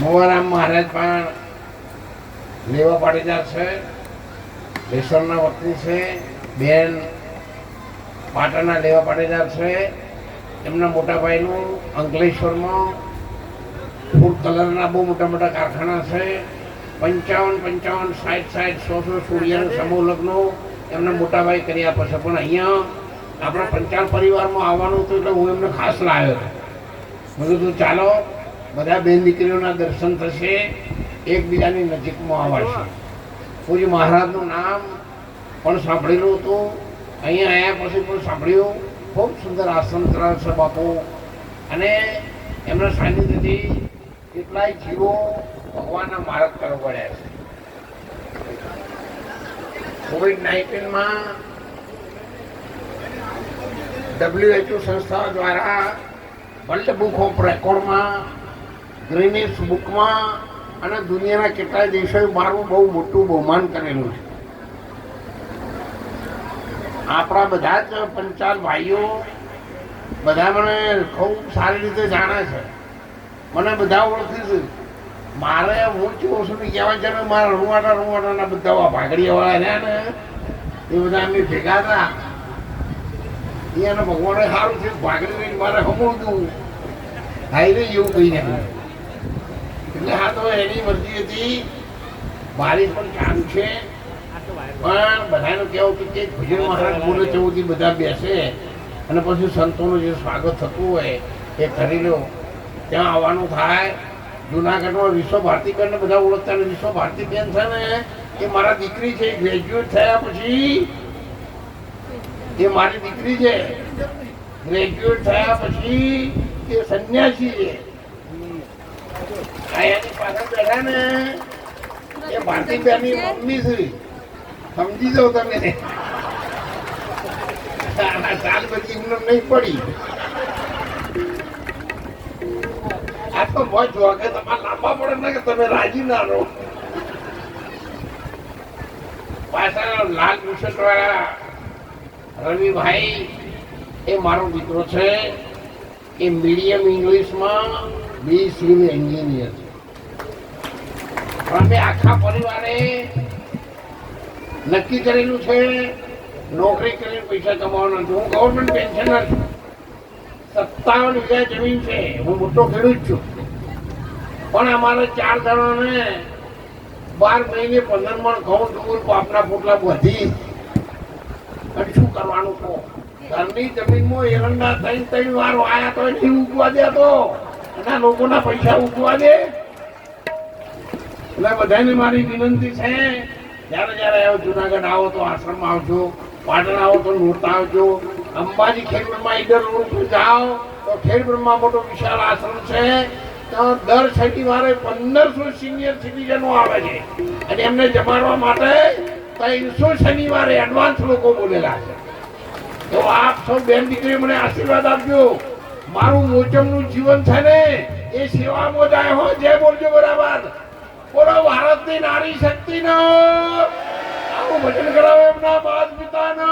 મોવારામ મહારાજ પણ લેવા પાટીદાર છે. રેશમના વતની છે. બેન પાટણના લેવા પાટીદાર છે. એમના મોટા ભાઈનું અંકલેશ્વરમાં ફૂડ કલરના બહુ મોટા મોટા કારખાના છે. પંચાવન પંચાવન, સાઠ સાઠ, સો સો સૂર્યના સમૂહ લગ્નો એમના મોટા ભાઈ કરી આપે છે. પણ અહીંયા આપણા પંચાલ પરિવારમાં આવવાનું હતું એટલે હું એમને ખાસ લાવ્યો હતો. મેં કીધું, ચાલો બધા બેન દીકરીઓના દર્શન થશે, એકબીજાની નજીકમાં આવશે પૂજ્ય મહારાજનું નામ પણ સાંભળેલું હતું. અહીંયા આવ્યા પછી પણ સાંભળ્યું. ખૂબ સુંદર આસન ચલાવે છે બાપુ અને એમના સાનિધ્યથી કેટલાય જીવો ભગવાનના માર્ગ તરફ વળ્યા છે. કોવિડ નાઇન્ટીનમાં ડબ્લ્યુએચઓ સંસ્થા દ્વારા વર્લ્ડ બુક ઓફ રેકોર્ડમાં ગ્રીનિસ બુકમાં અને દુનિયાના કેટલાય દેશોએ મારું બહુ મોટું બહુમાન કરેલું છે. આપણા બધા જ પંચાલ ભાઈઓ બધા મને ખૂબ સારી રીતે જાણે છે. મને બધા ઓળખી છે. મારે હું છું સુધી કહેવાય છે ને મારા રૂવાડા રૂવાડાના બધા ભાગડીવાળા રહ્યા ને, એ બધા અમે ભેગા હતા એને ભગવાને સારું છે ભાગડી મારે હમું હાઈવે જેવું કહી નાખ્યું હા તો એની મરજી હતી. મારી પણ કામ છે. પણ બધાનું કેવું કે કે ભજન મહારાજ બોલે ચૌથી બધા બેસે. અને પછી સંતોનું જે સ્વાગત થતું હોય એ કરી લો. ત્યાં આવવાનું થાય. જુનાગઢમાં વિશ્વ ભારતી બેનને બધા ઓળખતા ને વિશ્વ ભારતી બેન છે ને, એ મારા દીકરી છે ગ્રેજ્યુએટ થયા પછી એ મારી દીકરી છે. ગ્રેજ્યુએટ થયા પછી એ સંન્યાસી છે. એની પાછળ બેઠા ને એ ભારતી બેનની મમ્મી છે. સમજી જાઓ તમે. ચાલ પછી એમને નહીં પડી. આ તો મોજ કે તમારે લાંબા પડે ને કે તમે રાજી ના રહો. પાછા લાલ બુશર્ટ વાળા રવિભાઈ, એ મારો મિત્રો છે. એ મીડિયમ ઇંગ્લિશમાં બી સિવિલ એન્જિનિયર છે. અમે આખા પરિવારે નક્કી કરેલું છે, નોકરી કરીને પૈસા કમાવાનો. હું ગવર્મેન્ટ પેન્શનર છું સત્તાવન વીઘા જમીન છે, હું મોટો ખેડૂત છું. પણ અમારે ચાર જણાને બાર મહિને પંદર મણ ઘઉં ડુંગર બાપના પોટલા વધી અને શું કરવાનું કહો? ઘરની જમીનમાં એરંડા ત્રણ ત્રણ વાર વાયા તો નહીં ઉગવા દે તો. એના લોકોના પૈસા ઉગવા દે. એટલે બધાને મારી વિનંતી છે, જ્યારે જ્યારે આવો જુનાગઢ આવો તો આશ્રમ આવજો પાટણ આવો તો નોરતા આવજો, અંબાજી ખેડબ્રહ્મા ઈડર રોડ જાઓ, તો ખેડબ્રહ્મા મોટો વિશાળ આશ્રમ છે, તો દર શનિવારે પંદરસો સિનિયર સિટીઝનો આવે છે. અને એમને જમાડવા માટે ત્રણસો શનિવારે એડવાન્સ લોકો બોલેલા છે. તો આપ સૌ બેન દીકરી મને આશીર્વાદ આપજો. મારું મોચમનું જીવન છે ને, એ સેવામાં જાય હો, જય બોલજો બરાબર. બોલો ભારતની નારી શક્તિનો આવું ભજન કરાવે એમના માત પિતાનો